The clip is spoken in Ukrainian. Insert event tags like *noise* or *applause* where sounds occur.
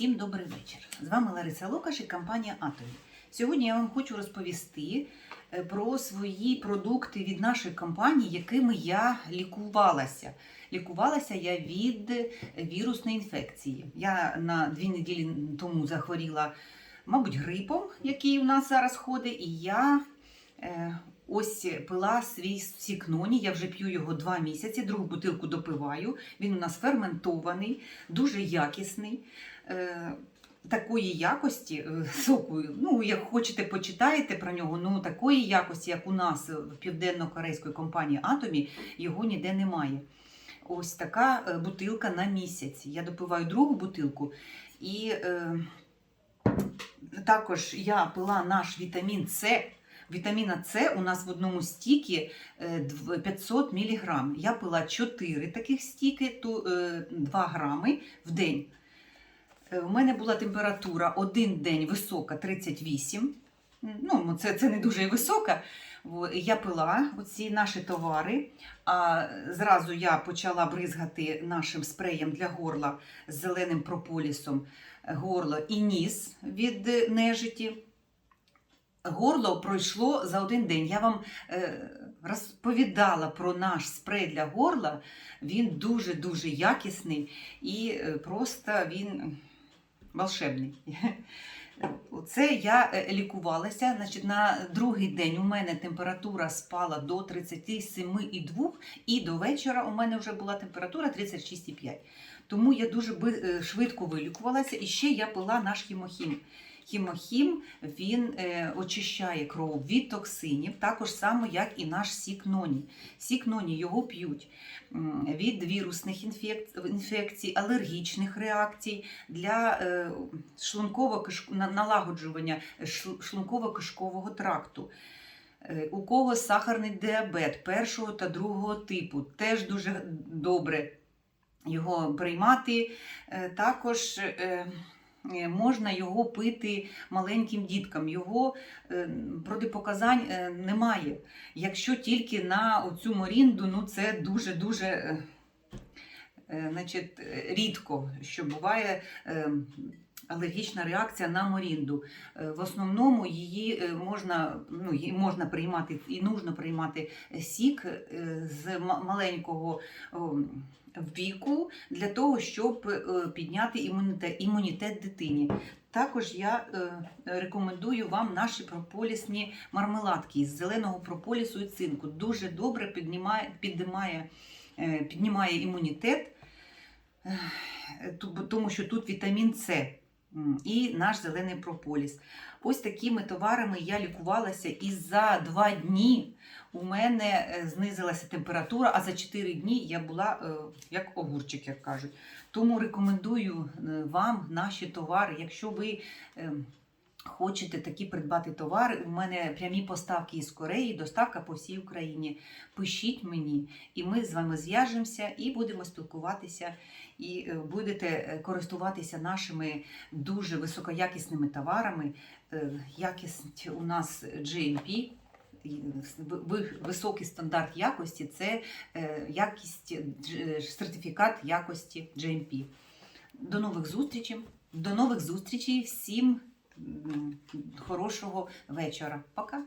Всім добрий вечір. З вами Лариса Лукаш і компанія Атомі. Сьогодні я вам хочу розповісти е, про свої продукти від нашої компанії, якими я лікувалася. Лікувалася я від е, вірусної інфекції. Я на дві неділі тому захворіла, мабуть, грипом, який у нас зараз ходить, і я е, ось пила свій сікноні. Я вже п'ю його два місяці, другу бутилку допиваю. Він у нас ферментований, дуже якісний. Е, Такої якості е, соку, ну як хочете, почитаєте про нього. Ну такої якості, як у нас в південно-корейської компанії Атомі, його ніде немає. Ось така е, бутилка на місяць. Я допиваю другу бутилку, і е, також я пила наш вітамін С. Вітаміна С у нас в одному стікі е, 500 мг. Я пила 4 таких стіки, то е, 2 грами в день. Е, У мене була температура один день висока 38. Ну, це, це не дуже висока. Я пила оці наші товари, а зразу я почала бризгати нашим спреєм для горла з зеленим прополісом горло і ніс від е, нежиті. Горло пройшло за один день. Я вам е, розповідала про наш спрей для горла. Він дуже-дуже якісний і е, просто він волшебний. *laughs* Це я е, лікувалася. Значить, на другий день у мене температура спала до 37,2 і до вечора у мене вже була температура 36,5. Тому я дуже швидко вилікувалася. І ще я пила наш хімохім. Хімохім він е, очищає кров від токсинів, також само, як і наш сік-ноні. Сік-ноні його п'ють від вірусних інфек- інфекцій, алергічних реакцій для е, на- налагоджування шлунково-кишкового тракту. Е, У кого сахарний діабет першого та другого типу, теж дуже добре його приймати. Е, Також е, можна його пити маленьким діткам. Його е, протипоказань е, немає. Якщо тільки на цю морінду, ну це дуже-дуже е, е, значить, е, рідко, що буває. Алергічна реакція на морінду. Е, В основному її е, можна, ну, її можна приймати і нужно приймати сік е, з маленького віку для того, щоб підняти імунітет, імунітет дитині. Також я рекомендую вам наші прополісні мармеладки з зеленого прополісу і цинку. Дуже добре піднімає, піднімає, піднімає імунітет, тому що тут вітамін С і наш зелений прополіс. Ось такими товарами я лікувалася, і за два дні у мене е, знизилася температура, а за 4 дні я була е, як огурчик, як кажуть. Тому рекомендую е, вам наші товари. Якщо ви е, хочете такі придбати товари, у мене прямі поставки із Кореї, доставка по всій Україні. Пишіть мені, і ми з вами зв'яжемося і будемо спілкуватися, і е, будете е, користуватися нашими дуже високоякісними товарами. Е, Якість у нас GMP. Високий стандарт якості це якість, сертифікат якості GMP. До нових зустрічей. До нових зустрічей. Всім хорошого вечора. Пока.